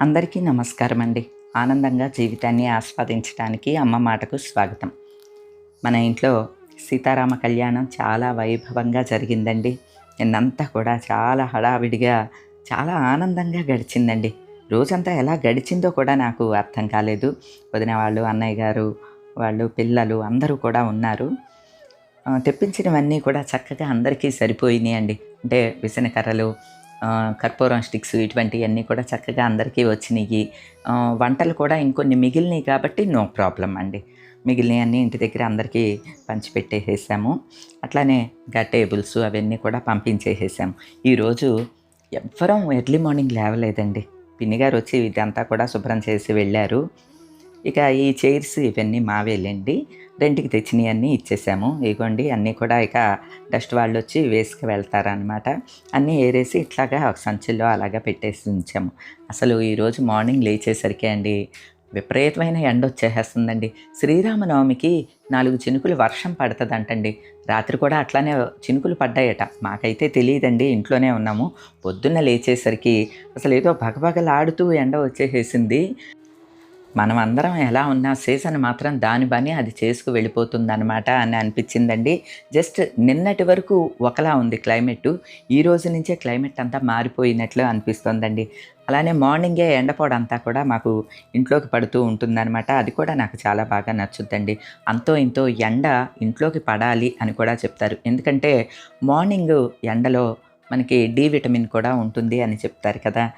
అందరికీ నమస్కారం అండి ఆనందంగా జీవితాన్ని ఆస్వాదించడానికి అమ్మ మాటకు స్వాగతం. మన ఇంట్లో సీతారామ కళ్యాణం చాలా వైభవంగా జరిగిందండి. నిన్నంతా కూడా చాలా హడావిడిగా చాలా ఆనందంగా గడిచిందండి. రోజంతా ఎలా గడిచిందో కూడా నాకు అర్థం కాలేదు. వదిన వాళ్ళు అన్నయ్య గారు వాళ్ళు పిల్లలు అందరూ కూడా ఉన్నారు. తెప్పించినవన్నీ కూడా చక్కగా అందరికీ సరిపోయినాయి అండి అంటే విసనకర్రలు కర్పూరం స్టిక్స్ ఇటువంటివన్నీ కూడా చక్కగా అందరికీ వచ్చినాయి వంటలు కూడా ఇంకొన్ని మిగిలినాయి కాబట్టి నో ప్రాబ్లం అండి. మిగిలినవి అన్నీ ఇంటి దగ్గర అందరికీ పంచిపెట్టేసేసాము. అట్లానే ఇంకా టేబుల్స్ అవన్నీ కూడా పంపించేసేసాము. ఈరోజు ఎవ్వరం ఎర్లీ మార్నింగ్ లేవలేదండి. పిన్నిగారు వచ్చి ఇదంతా కూడా శుభ్రం చేసి వెళ్ళారు. ఇక ఈ చైర్స్ ఇవన్నీ మావేలేండి. రెంట్కి తెచ్చినవి అన్నీ ఇచ్చేసాము. ఇగోండి అన్నీ కూడా ఇక డస్ట్ వాళ్ళు వచ్చి వేసుకు వెళ్తారనమాట అన్నీ ఏరేసి ఇట్లాగా ఒక సంచుల్లో అలాగా పెట్టేసి ఉంచాము. అసలు ఈరోజు మార్నింగ్ లేచేసరికి అండి విపరీతమైన ఎండ వచ్చేస్తుందండి శ్రీరామనవమికి నాలుగు చినుకులు వర్షం పడుతుందంటండి. రాత్రి కూడా అట్లానే చినుకులు పడ్డాయట. మాకైతే తెలియదండి ఇంట్లోనే ఉన్నాము. పొద్దున్న లేచేసరికి అసలు ఏదో భగభగలాడుతూ ఎండ వచ్చేసేసింది. మనం అందరం ఎలా ఉన్నా సీజన్ మాత్రం దాని పని అది చేసుకు వెళ్ళిపోతుందన్నమాట అని అనిపించిందండి. జస్ట్ నిన్నటి వరకు ఒకలా ఉంది క్లైమేట్. ఈ రోజు నుంచే క్లైమేట్ అంతా మారిపోయినట్లు అనిపిస్తోందండి. అలానే మార్నింగే ఎండపోవడం అంతా కూడా మాకు ఇంట్లోకి పడుతూ ఉంటుందన్నమాట. అది కూడా నాకు చాలా బాగా నచ్చుద్దండి. అంతో ఇంతో ఎండ ఇంట్లోకి పడాలి అని కూడా చెప్తారు. ఎందుకంటే మార్నింగ్ ఎండలో మనకి డి విటమిన్ కూడా ఉంటుంది అని చెప్తారు కదా.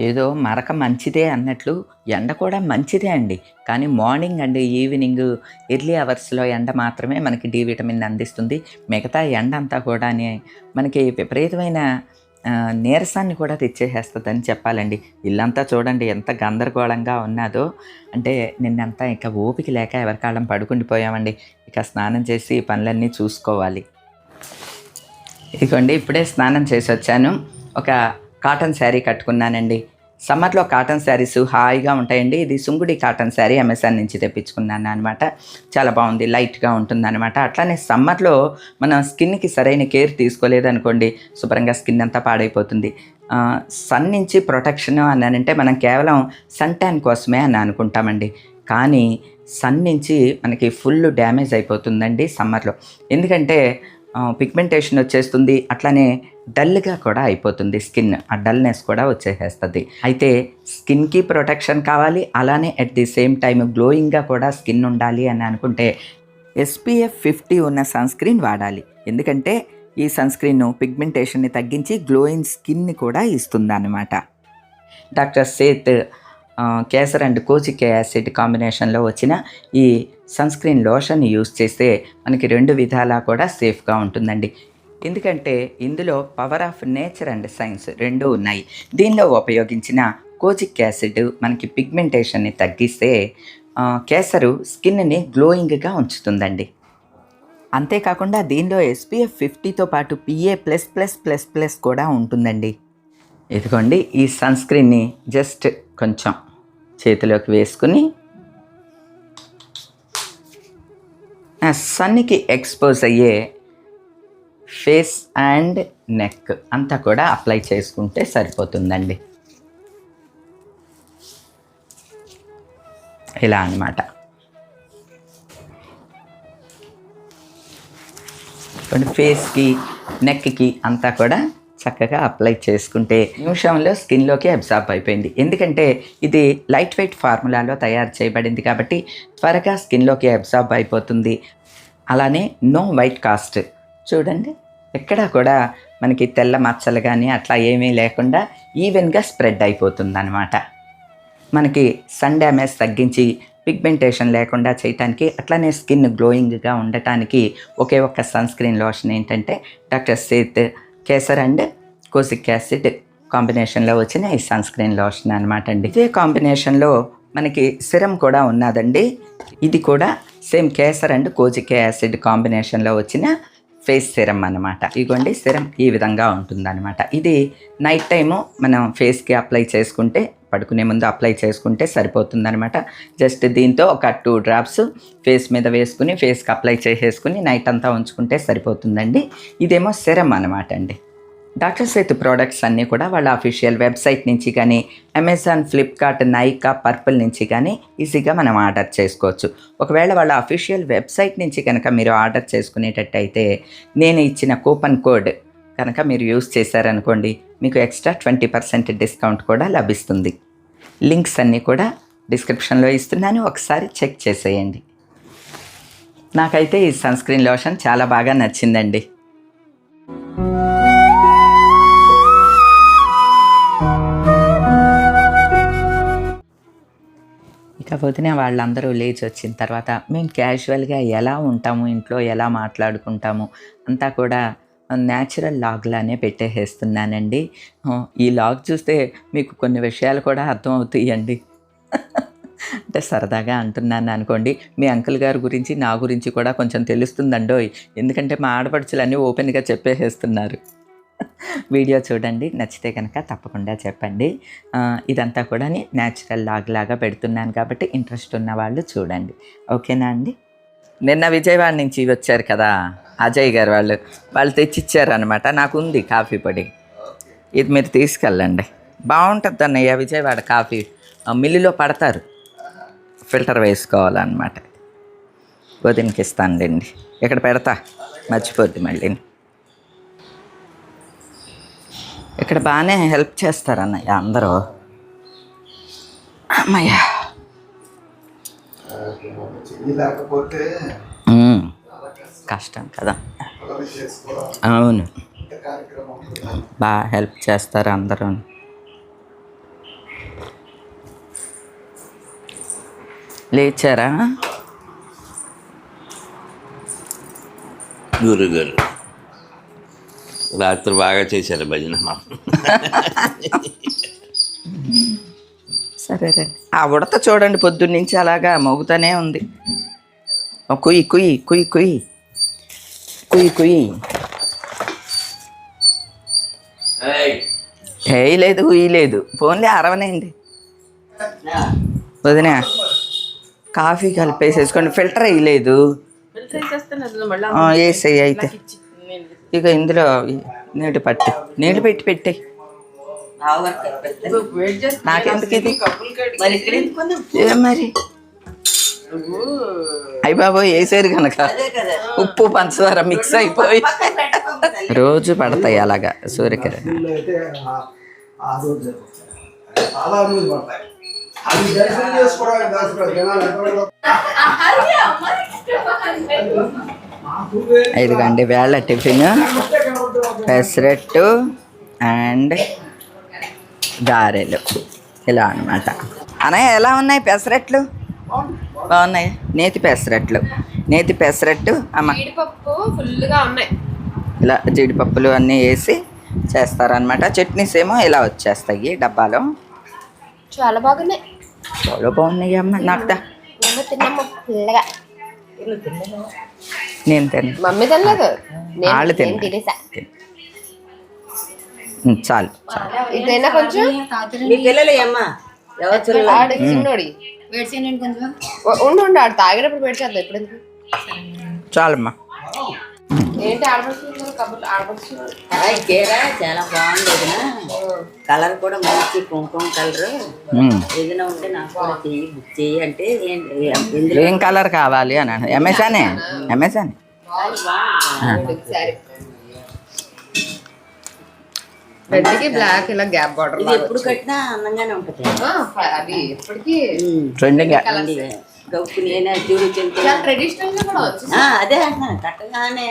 ఏదో మరక మంచిదే అన్నట్లు ఎండ కూడా మంచిదే అండి. కానీ మార్నింగ్ అండ్ ఈవినింగ్ ఎర్లీ అవర్స్లో ఎండ మాత్రమే మనకి డి విటమిన్ అందిస్తుంది. మిగతా ఎండ అంతా కూడా మనకి విపరీతమైన నీరసాన్ని కూడా తెచ్చేసేస్తుందని చెప్పాలండి. ఇల్లంతా చూడండి ఎంత గందరగోళంగా ఉన్నదో. అంటే నిన్నంతా ఇంకా ఓపిక లేక ఎవరికాళ్ళం పడుకుండిపోయామండి ఇక స్నానం చేసి పనులన్నీ చూసుకోవాలి. ఇదిగోండి ఇప్పుడే స్నానం చేసి వచ్చాను ఒక కాటన్ శారీ కట్టుకున్నానండి. సమ్మర్లో కాటన్ శారీస్ హాయిగా ఉంటాయండి. ఇది సుంగుడి కాటన్ శారీ అమెజాన్ నుంచి తెప్పించుకున్నాను అనమాట చాలా బాగుంది లైట్గా ఉంటుంది అనమాట అట్లానే సమ్మర్లో మనం స్కిన్కి సరైన కేర్ తీసుకోలేదనుకోండి శుభ్రంగా స్కిన్ అంతా పాడైపోతుంది. సన్ నుంచి ప్రొటెక్షన్ అని అంటే మనం కేవలం సన్ ట్యాన్ కోసమే అని అనుకుంటామండి. కానీ సన్ నుంచి మనకి ఫుల్ డ్యామేజ్ అయిపోతుందండి సమ్మర్లో. ఎందుకంటే పిగ్మెంటేషన్ వచ్చేస్తుంది. అట్లానే డల్గా కూడా అయిపోతుంది స్కిన్. ఆ డల్నెస్ కూడా వచ్చేసేస్తుంది. అయితే స్కిన్కి ప్రొటెక్షన్ కావాలి. అలానే అట్ ది సేమ్ టైం గ్లోయింగ్గా కూడా స్కిన్ ఉండాలి అని అనుకుంటే ఎస్పీఎఫ్ ఫిఫ్టీ ఉన్న సన్ స్క్రీన్ వాడాలి. ఎందుకంటే ఈ సన్ స్క్రీన్ పిగ్మెంటేషన్ని తగ్గించి గ్లోయింగ్ స్కిన్ని కూడా ఇస్తుందన్నమాట. Doctor Sheth Kesar and kojic acid కాంబినేషన్లో వచ్చిన ఈ సన్ స్క్రీన్ లోషన్ యూస్ చేస్తే మనకి రెండు విధాలా కూడా సేఫ్గా ఉంటుందండి. ఎందుకంటే ఇందులో power of nature and science రెండు ఉన్నాయి. దీనిలో ఉపయోగించిన కోజిక్ యాసిడ్ మనకి పిగ్మెంటేషన్ని తగ్గిస్తే కేసరు స్కిన్ని గ్లోయింగ్గా ఉంచుతుందండి. అంతేకాకుండా దీనిలో ఎస్పీఎఫ్ ఫిఫ్టీతో పాటు PA plus plus plus plus కూడా ఉంటుందండి. ఇదిగోండి ఈ సన్ స్క్రీన్ని జస్ట్ కొంచెం చేతిలోకి వేసుకుని సన్నికి ఎక్స్పోజ్ అయ్యే ఫేస్ అండ్ నెక్ అంతా కూడా అప్లై చేసుకుంటే సరిపోతుందండి. ఇలా అన్నమాట. కొన్ని ఫేస్కి నెక్కి అంతా కూడా చక్కగా అప్లై చేసుకుంటే నిమిషంలో స్కిన్లోకి అబ్జార్బ్ అయిపోయింది. ఎందుకంటే ఇది లైట్ వెయిట్ ఫార్ములాలో తయారు చేయబడింది కాబట్టి త్వరగా స్కిన్లోకి అబ్జార్బ్ అయిపోతుంది. అలానే నో వైట్ కాస్ట్. చూడండి ఎక్కడా కూడా మనకి తెల్ల మచ్చలు కానీ అట్లా ఏమీ లేకుండా ఈవెన్గా స్ప్రెడ్ అయిపోతుంది అనమాట మనకి సన్ డ్యామేజ్ తగ్గించి పిగ్మెంటేషన్ లేకుండా చేయటానికి అట్లానే స్కిన్ గ్లోయింగ్గా ఉండటానికి ఒకే ఒక్క సన్ స్క్రీన్ లోషన్ ఏంటంటే doctor Sheth Kesar and kojic acid కాంబినేషన్లో వచ్చిన ఈ సన్ స్క్రీన్ లోషన్ అనమాట అండి. ఇదే కాంబినేషన్లో మనకి సిరం కూడా ఉన్నదండి. ఇది కూడా same Kesar and kojic acid కాంబినేషన్లో వచ్చిన ఫేస్ సిరం అన్నమాట. ఇగోండి సిరం ఈ విధంగా ఉంటుందన్నమాట. ఇది నైట్ టైము మనం ఫేస్కి అప్లై చేసుకుంటే పడుకునే ముందు అప్లై చేసుకుంటే సరిపోతుందనమాట జస్ట్ దీంతో ఒక టూ డ్రాప్స్ ఫేస్ మీద వేసుకుని ఫేస్కి అప్లై చేసేసుకుని నైట్ అంతా ఉంచుకుంటే సరిపోతుందండి. ఇదేమో సిరం అనమాట అండి. డాక్టర్ సేతు ప్రోడక్ట్స్ అన్నీ కూడా వాళ్ళ అఫీషియల్ వెబ్సైట్ నుంచి కానీ అమెజాన్ ఫ్లిప్కార్ట్ నైకా పర్పుల్ నుంచి కానీ ఈజీగా మనం ఆర్డర్ చేసుకోవచ్చు. ఒకవేళ వాళ్ళ అఫీషియల్ వెబ్సైట్ నుంచి కనుక మీరు ఆర్డర్ చేసుకునేటట్టయితే నేను ఇచ్చిన కూపన్ కోడ్ కనుక మీరు యూస్ చేశారనుకోండి మీకు ఎక్స్ట్రా ట్వంటీ పర్సెంట్ డిస్కౌంట్ కూడా లభిస్తుంది. లింక్స్ అన్నీ కూడా డిస్క్రిప్షన్లో ఇస్తున్నాను. ఒకసారి చెక్ చేసేయండి. నాకైతే ఈ సన్ స్క్రీన్ లోషన్ చాలా బాగా నచ్చిందండి. ఇక వదిన వాళ్ళందరూ లేచి వచ్చిన తర్వాత మేము క్యాజువల్గా ఎలా ఉంటాము ఇంట్లో ఎలా మాట్లాడుకుంటాము అంతా కూడా న్యాచురల్ లాగ్లానే పెట్టేసేస్తున్నానండి. ఈ లాగ్ చూస్తే మీకు కొన్ని విషయాలు కూడా అర్థమవుతాయండి. అంటే సరదాగా అంటున్నాను అనుకోండి మీ అంకుల్ గారి గురించి నా గురించి కూడా కొంచెం తెలుస్తుందండోయ్. ఎందుకంటే మా ఆడపడుచులన్నీ ఓపెన్గా చెప్పేసేస్తున్నారు. వీడియో చూడండి నచ్చితే కనుక తప్పకుండా చెప్పండి. ఇదంతా కూడా న్యాచురల్ లాగ్ లాగా పెడుతున్నాను కాబట్టి ఇంట్రెస్ట్ ఉన్న వాళ్ళు చూడండి. ఓకేనా అండి? నిన్న విజయవాడ నుంచి వచ్చారు కదా? అజయ్ గారు వాళ్ళు వాళ్ళు తెచ్చిచ్చారు అనమాట నాకు ఉంది కాఫీ పొడి. ఇది మీరు తీసుకెళ్ళండి. బాగుంటుంది అన్నయ్య విజయవాడ కాఫీ. ఆ, మిల్లులో పడతారు. ఫిల్టర్ వేసుకోవాలన్నమాట. వదినకి ఇస్తానులేండి ఇక్కడ పెడతా. మర్చిపోద్ది మళ్ళీ. ఇక్కడ బాగానే హెల్ప్ చేస్తారన్నయ్య అందరూ. అమ్మయ్యా. లేకపోతే కష్టం కదా. అవును. బాగా హెల్ప్ చేస్తారు అందరూ. లేచారా? గురుగారు రాత్రి బాగా చేశారు భజన సరే రండి ఆ ఉడత చూడండి పొద్దున్నుంచి అలాగా మోగుతూనే ఉంది. ఓ కుయ్యి కుయ్యి కుయ్యి కుయ్యి కుయ్యి కుయ్యి హేయ్ లేదు కుయ్యి లేదు పోన్లే అరవనేయండి వదినా కాఫీ కలిపేసేసుకోండి ఫిల్టర్ వేయలేదు ఆ, వేసేయి అయితే ఇక ఇందులో నీళ్ళు పట్టి నీళ్ళు పెట్టి పెట్టే నాకెందుకు ఇది ఏం మరి అయ్య బాబోయ్ వేసారు కనుక. ఉప్పు పంచదార మిక్స్ అయిపోయి. రోజు పడతాయి అలాగా సూర్యకిరణ్ ఇదిగోండి వేళ టిఫిన్ పెసరట్టు అండ్ గారెలు. ఇలా అన్నమాట. అనయ్య ఎలా ఉన్నాయి పెసరట్లు? బాగున్నాయి. నేతి పెసరట్లు. నేతి పెసరట్టు అమ్మ. జీడిపప్పు ఫుల్గా ఉన్నాయి. ఇలా జీడిపప్పులు అన్నీ వేసి చేస్తారనమాట చట్నీస్ ఏమో ఇలా వచ్చేస్తాయి డబ్బాలో. చాలా బాగున్నాయి. చాలా బాగున్నాయి అమ్మ. నాకు నేను తిన్న. మమ్మీ తినలేదు. నేను వాళ్ళు నేను తిన్నారు. తినేసా. ఉమ్, చాలు చాలు. ఇదైనా కొంచెం మీ పిల్లలు అమ్మా ఎవరు ఉండు ఉండు ఆడు తాగేటప్పుడు పెడిచేద్దాం ఇప్పుడు ఎందుకు? చాలమ్మా. ఏంటి కబుర్లు చీర చాలా బాగుంది వదిన కలర్ కూడా మంచి కుంకుమ కలర్. ఏదైనా ఉంటే నాకు కూడా చెయ్యి బుక్ చెయ్యి అంటే ఏం కలర్ కావాలి అని అన్నాడు అమెజానే అమెజాన్ రెడ్కి బ్లాక్ ఇలా గ్యాప్ బార్డర్ ఇది ఎప్పుడు కట్టినా అందంగానే ఉంటుంది. అది ఎప్పటికీ ట్రెండింగ్ గౌపు నేనే చూడు చెంత ట్రెడిషనల్గా కూడా వచ్చి అదే అంటున్నాను కట్టగానే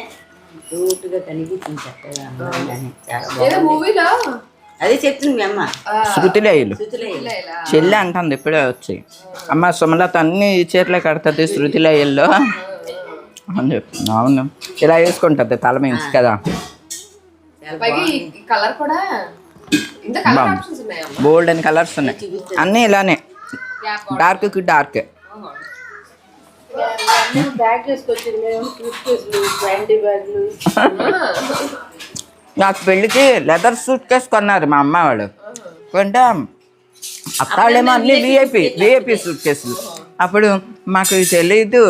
క్యూట్గా కనిపించింది చక్కగా అందంగానే. చాలా ఏదో బాగుంది. మూవీలో అదే చెప్తుంది మీ అమ్మ. శృతిలేయులు. చెల్లి అంటుంది ఇప్పుడే వచ్చి. అమ్మ సుమలత అన్ని చీరలే కడుతుంది శృతిలేయుల్లో. అని చెప్తుంది. అవును. ఇలా వేసుకుంటుంది తల మీద కదా పైగా ఈ కలర్ కూడా ఇంత కలర్ ఆప్షన్స్ ఉన్నాయమ్మా బోల్డ్ అని కలర్స్ ఉన్నాయి. అన్నీ ఇలానే. డార్క్ బ్యాగ్ తీసుకొచ్చింది. మేము టూత్ పేస్ట్లు బ్యాండీ బ్యాగ్లు నాకు పెళ్ళికి లెదర్ సూట్ కేసు కొన్నారు మా అమ్మ వాళ్ళు. కొంటే. అత్తాళ్ళేమో అన్ని విఐపి విఐపి సూట్ కేసులు అప్పుడు మాకు తెలియదు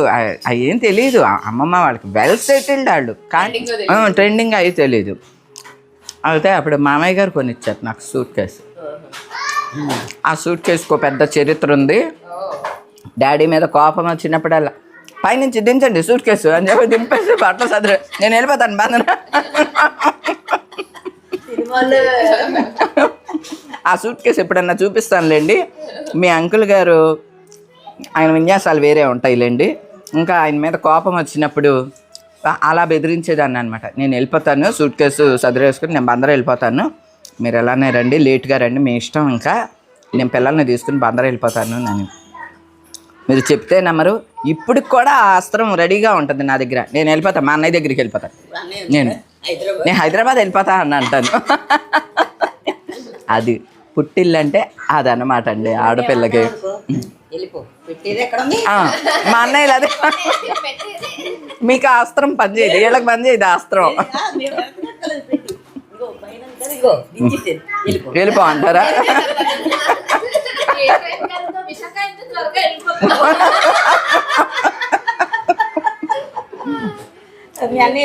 ఏం తెలియదు అమ్మమ్మ వాళ్ళకి వెల్ సెటిల్డ్ వాళ్ళు. కానీ ట్రెండింగ్ అవి తెలియదు అయితే అప్పుడు మామయ్య గారు కొనిచ్చారు నాకు సూట్ కేసు ఆ సూట్ కేసుకు పెద్ద చరిత్ర ఉంది. డాడీ మీద కోపం వచ్చినప్పుడల్లా పైనుంచి దించండి సూట్ కేసు అని చెప్పి దింపేసి బట్టలు సదరు. నేను వెళ్ళిపోతాను బంధన. ఆ సూట్ కేసు ఎప్పుడన్నా చూపిస్తానులేండి. మీ అంకుల్ గారు ఆయన విన్యాసాలు వేరే ఉంటాయిలేండి. ఇంకా ఆయన మీద కోపం వచ్చినప్పుడు అలా బెదిరించేదాన్ని అనమాట నేను వెళ్ళిపోతాను సూట్ కేసు సదిరేసుకుని నేను బందర వెళ్ళిపోతాను. మీరు ఎలానే రండి లేట్గా రండి మీ ఇష్టం ఇంకా నేను పిల్లల్ని తీసుకుని బందర వెళ్ళిపోతాను నేను మీరు చెప్తే నమ్మరు. ఇప్పటికి కూడా ఆ అస్త్రం రెడీగా ఉంటుంది నా దగ్గర. నేను వెళ్ళిపోతాను మా అన్నయ్య దగ్గరికి వెళ్ళిపోతాను నేను. నేను హైదరాబాద్ వెళ్ళిపోతా అని అంటాను. అది పుట్టిల్లు అంటే అదనమాట అండి ఆడపిల్లకి. మా అన్నయ్య అదే. మీకు ఆ అస్త్రం పనిచేయదు వీళ్ళకి పనిచేయదు ఆ అస్త్రం ఆ, మేము వెనకనక్కర్లేదు పెట్టి. ఇగో పైన ఉంటుంది, ఇగో దించేసేది. వెళ్ళిపో అంటారా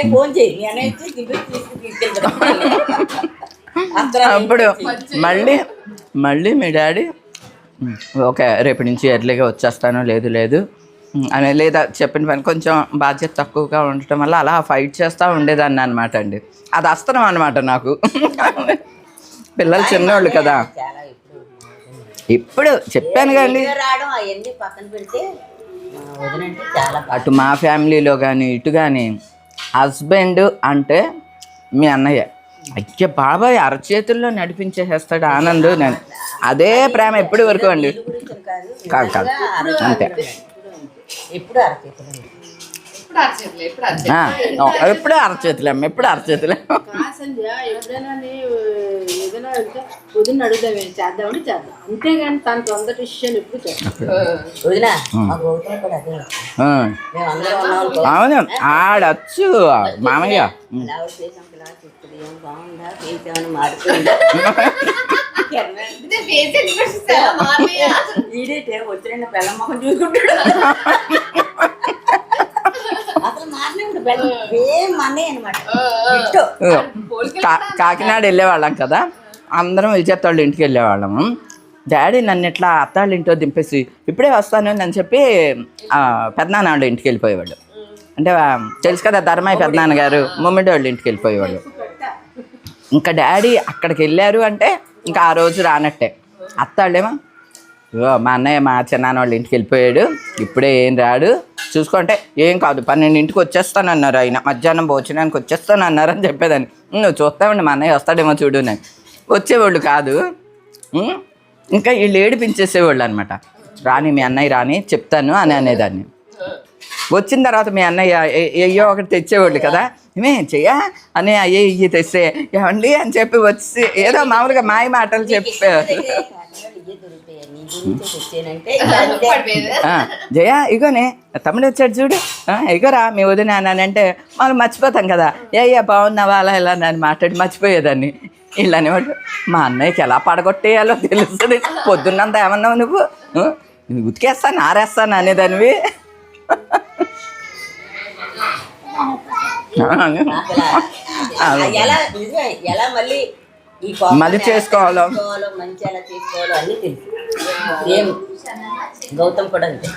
ఫోన్ అప్పుడు మళ్ళీ మళ్ళీ మీ డాడీ "ఉమ్, ఓకే రేపు నుంచి ఎర్లీగా వచ్చేస్తాను లేదు లేదు అని లేదా చెప్పిన పని కొంచెం బాధ్యత తక్కువగా ఉండటం వల్ల అలా ఫైట్ చేస్తూ ఉండేదాన్ని అనమాట అండి. అది అస్త్రం అనమాట నాకు. పిల్లలు చిన్నోళ్ళు కదా. ఇప్పుడు చెప్పాను బాగా అటు మా ఫ్యామిలీలో కానీ ఇటు కానీ హస్బెండ్ అంటే మీ అన్నయ్య. అయ్య బాబాయ్ అరచేతుల్లో నడిపించేసేస్తాడు ఆనంద్. నేను అదే ప్రేమ ఎప్పటి వరకు అండి. కాదు కాదు అంతే. ఎప్పుడు అరచేతులు ఇప్పుడు అరచేతులు ఎప్పుడు అరచేతులు? అమ్మ? ఎప్పుడు అరచేతులే ఎప్పుడైనా ఏదైనా పొద్దున్న అడుగుదాం చేద్దామని చేద్దాం అంతేగాని తన సొంత విషయాలు ఎప్పుడు ఉన్నాం అవును ఆడచ్చు మామయ్య. ఇలా చేసాం ఇలా చెప్తుంది ఏం బాగుందా? ఫేస్ ఏమైనా మారుతుందా? ఇదే ఫేస్ ఎక్స్ప్రెషన్స్ ఎలా మారినాయా ఈడేటే వచ్చిన బెల్లం మొహం చూసుకుంటాడు. అసలు మారినాడు బెల్లం ఏం మనే అనమాట ఇట్టో కా- కాకినాడ వెళ్ళేవాళ్ళం కదా? అందరం విజయత్తాళ్ళ ఇంటికి వెళ్ళేవాళ్ళము డాడీ నన్ను ఇట్లా అత్తాళ్ళ ఇంట్లో దింపేసి ఇప్పుడే వస్తాను అని చెప్పి ఆ, పెద్దనాన్న వాళ్ళ ఇంటికి వెళ్ళిపోయేవాళ్ళు అంటే తెలుసు కదా ధర్మయ్య పెద్దనాన్న గారు ముమ్మిడి వాళ్ళ ఇంటికి వెళ్ళిపోయేవాళ్ళు ఇంకా డాడీ అక్కడికి వెళ్ళారు అంటే ఇంకా ఆ రోజు రానట్టే. అత్తాళ్ళేమో మా అన్నయ్య మా చిన్నాన్న వాళ్ళ ఇంటికి వెళ్ళిపోయాడు. ఇప్పుడే ఏం రాడు? చూసుకుంటే ఏం కాదు పన్నెండింటికి వచ్చేస్తానన్నారు ఆయన. మధ్యాహ్నం భోజనానికి వచ్చేస్తానన్నారు అని చెప్పేదాన్ని. నువ్వు చూస్తామండి మా అన్నయ్య వస్తాడేమో చూడు నేను వచ్చేవాళ్ళు కాదు. ఇంకా వీళ్ళు ఏడిపించేసేవాళ్ళు అనమాట రాని మీ అన్నయ్య రాని చెప్తాను అని అనేదాన్ని. వచ్చిన తర్వాత మీ అన్నయ్య అయ్యో ఒకటి తెచ్చేవాళ్ళు కదా. ఏమే చెయ్యా? అని అయ్యే ఇయ్యి తెస్తే. ఏమండి అని చెప్పి వచ్చి ఏదో మామూలుగా మాయ మాటలు చెప్పారు జయ ఇగోనే తమ్ముడు వచ్చాడు చూడు. ఆ, ఇగోరా మీ వదిన అని అంటే మనం మర్చిపోతాం కదా. ఏ అయ్యా బాగున్నావా అలా ఇలా అని మాట్లాడి మర్చిపోయేదాన్ని. వీళ్ళు అనేవాడు మా అన్నయ్యకి ఎలా పడగొట్టేయాలో తెలుస్తుంది. పొద్దున్నంత ఏమన్నావు నువ్వు? ఉతికేస్తాను ఆరేస్తాను అనేదానివి. ఎలా నిజమే ఎలా మళ్ళీ ఈ కోపం మళ్ళీ చేసుకోవాలో. చేసుకోవాలో మంచి ఎలా చేసుకోవాలో అన్నీ తెలుసు. సేమ్ గౌతమ్ కూడా అంతే.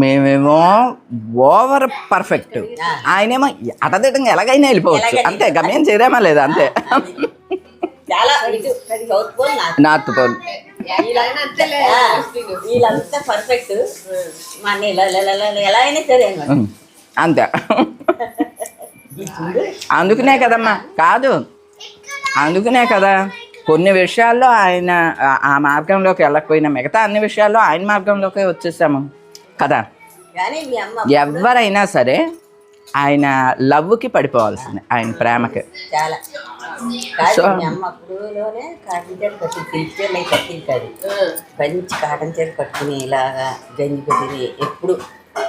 మేమేమో ఓవర్ పర్ఫెక్ట్. ఆయనేమో అటదిటంగా ఎలాగైనా వెళ్ళిపోవచ్చు. అంతే గమ్యం చేరామా లేదా? అంతే. నార్త్ పోల్ వీళ్ళంతా పర్ఫెక్ట్ మా ఎలా అయినా సరే అంతే. అందుకనే కదమ్మా. కాదు. అందుకనే కదా. కొన్ని విషయాల్లో ఆయన ఆ- మార్గంలోకి వెళ్ళకపోయినా మిగతా అన్ని విషయాల్లో ఆయన మార్గంలోకి వచ్చేసాము. కదా. ఎవరైనా సరే ఆయన లవ్కి పడిపోవాల్సిందే ఆయన ప్రేమకి. సో- మంచి కాటన్ చీర కట్టుకుని ఇలాగా గంజి ఎప్పుడు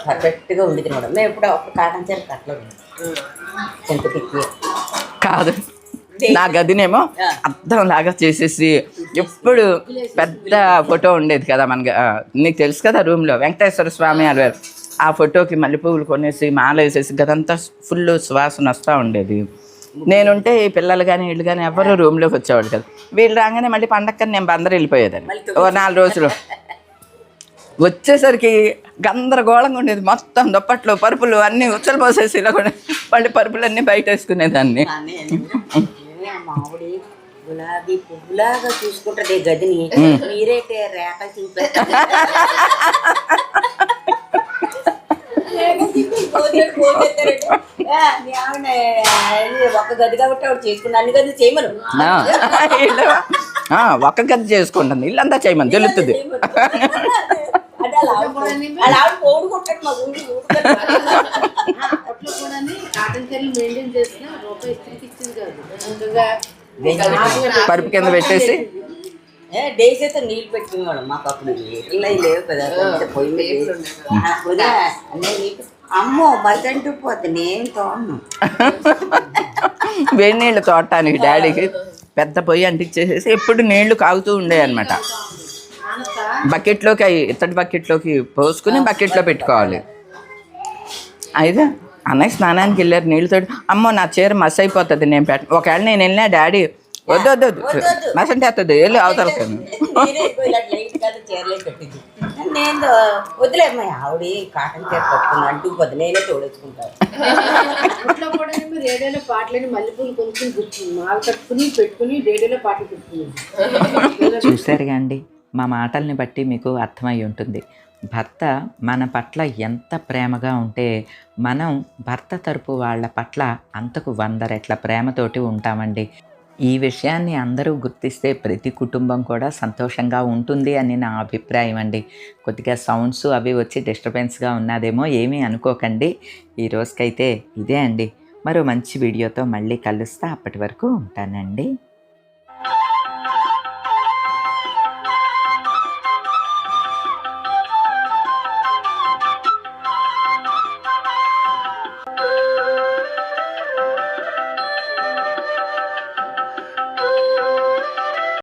పర్ఫెక్ట్గా ఉండేది మేడం మేము ఎప్పుడు అప్పుడు కాటన్ చీర కట్టలేదు. కాదు. నా గదినేమో అర్థం లాగా చేసేసి ఎప్పుడు పెద్ద ఫోటో ఉండేది కదా మనకి ఆ, నీకు తెలుసు కదా రూమ్లో వెంకటేశ్వర స్వామి అలవారు. ఆ ఫోటోకి మల్లెపువ్వులు కొనేసి మాల వేసేసి గదంతా ఫుల్ సువాసన వస్తూ ఉండేది. నేనుంటే ఈ పిల్లలు కానీ వీళ్ళు కానీ ఎవరు రూమ్లోకి వచ్చేవాడు కదా. వీళ్ళు రాగానే మళ్ళీ పండక్కని నేను బందరు వెళ్ళిపోయేదాన్ని ఓ నాలుగు రోజులు. వచ్చేసరికి గందరగోళంగా ఉండేది. మొత్తం దుప్పట్లు పరుపులు అన్నీ ఉచ్చలు పోసేసి ఇలా కూడా మళ్ళీ పరుపులు అన్నీ బయట వేసుకునేదాన్ని. గులాబీ పువ్వులాగా చూసుకుంటది గదిని. మీరైతే రేఖలు చూపెట్టారు ఒక గది కాబట్టి ఆవిడ చేసుకున్నా అన్ని గది చేయమను. ఆ, వీళ్ళు, ఆ, ఒక్క గది చేసుకుంటుంది ఇల్లంతా చేయమని తెలుస్తుంది పరుపు కింద పెట్టేసి? డేస్ అయితే నీళ్ళు పెట్టుకునేవాళ్ళం మాకు అప్పుడు. ఇట్లా లేవు కదా పొయ్యి మీద అన్నీ నీళ్ళు అమ్మో మరిదంటూ పోతే నేను తోను వేడి నీళ్ళు తోడటానికి డాడీకి పెద్ద పొయ్యి అంటించేసేసి ఎప్పుడు నీళ్ళు కాగుతూ ఉండేవి అనమాట బకెట్లోకి అవి ఇత్తడి బకెట్లోకి పోసుకుని బకెట్లో పెట్టుకోవాలి. అయితే అన్నయ్య స్నానానికి వెళ్ళారు నీళ్ళతో అమ్మో నా చీర మస్ అయిపోతుంది నేను పెట్ట ఒకవేళ నేను వెళ్ళినా డాడీ వద్దు వద్దు వద్దు. మస్ అంటే వస్తుంది వెళ్ళి అవతలకి నేనే ఇలా లైట్ కాదు చీరలే పెట్టింది నేను వదిలేమ్మా ఆవిడ కాటన్ చీర కట్టుకుని అంటూ పోతే నేనే తోడేసుకుంటాను అప్పట్లో కూడా మేము రేడియోలో పాటలని మల్లెపూలు కొనుక్కుని కూర్చుని మాలు కట్టుకుని పెట్టుకుని రేడియోలో పాటలు పెట్టుకున్నాం. చూశారుగా అండి మా మాటల్ని బట్టి మీకు అర్థమై ఉంటుంది. భర్త మన పట్ల ఎంత ప్రేమగా ఉంటే మనం భర్త తరపు వాళ్ళ పట్ల అంతకు వంద రెట్ల ప్రేమతోటి ఉంటామండి. ఈ విషయాన్ని అందరూ గుర్తిస్తే ప్రతి కుటుంబం కూడా సంతోషంగా ఉంటుంది అని నా అభిప్రాయం అండి. కొద్దిగా సౌండ్స్ అవి వచ్చి డిస్టర్బెన్స్గా ఉన్నదేమో ఏమీ అనుకోకండి. ఈ రోజుకైతే ఇదే అండి. మరో మంచి వీడియోతో మళ్ళీ కలుస్తా. అప్పటి వరకు ఉంటానండి.